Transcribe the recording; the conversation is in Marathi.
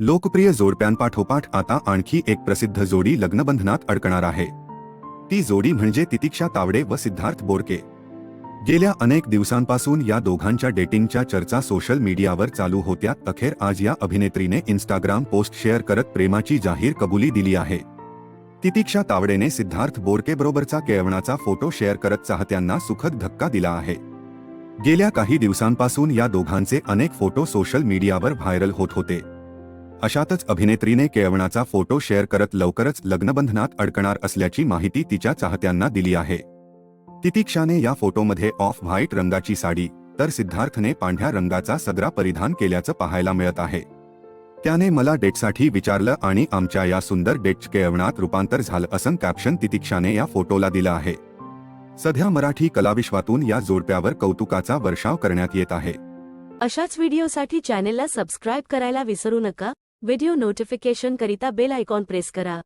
लोकप्रिय जोडप्यांपाठोपाठ आता आणखी एक प्रसिद्ध जोडी लग्नबंधनात अडकणार आहे. ती जोडी म्हणजे तितिक्षा तावडे व सिद्धार्थ बोरके. गेल्या अनेक दिवसांपासून या दोघांच्या डेटिंगच्या चर्चा सोशल मीडियावर चालू होत्या अखेर आज या अभिनेत्रीने इन्स्टाग्राम पोस्ट शेअर करत प्रेमाची जाहीर कबुली दिली आहे. तितिक्षा तावडेने सिद्धार्थ बोरकेबरोबरचा केळवणाचा फोटो शेअर करत चाहत्यांना सुखद धक्का दिला आहे. गेल्या काही दिवसांपासून या दोघांचे अनेक फोटो सोशल मीडियावर व्हायरल होत होते. अशातच अभिनेत्रीने केळवणाचा फोटो शेअर करत लवकरच लग्नबंधनात अडकणार असल्याची माहिती तिच्या चाहत्यांना दिली आहे. तितिक्षाने या फोटोमध्ये ऑफ व्हाईट रंगाची साडी तर सिद्धार्थने पांढऱ्या रंगाचा सदरा परिधान केल्याचं पाहायला मिळत आहे. त्याने मला डेटसाठी विचारलं आणि आमच्या या सुंदर डेट केळवणात रूपांतर झालं असं कॅप्शन तितिक्षाने या फोटोला दिलं आहे. सध्या मराठी कलाविश्वातून या जोडप्यावर कौतुकाचा वर्षाव करण्यात येत आहे. अशाच व्हिडिओसाठी चॅनेलला सबस्क्राईब करायला विसरू नका. व्हिडिओ नोटिफिकेशन करिता बेल आयकॉन प्रेस करा.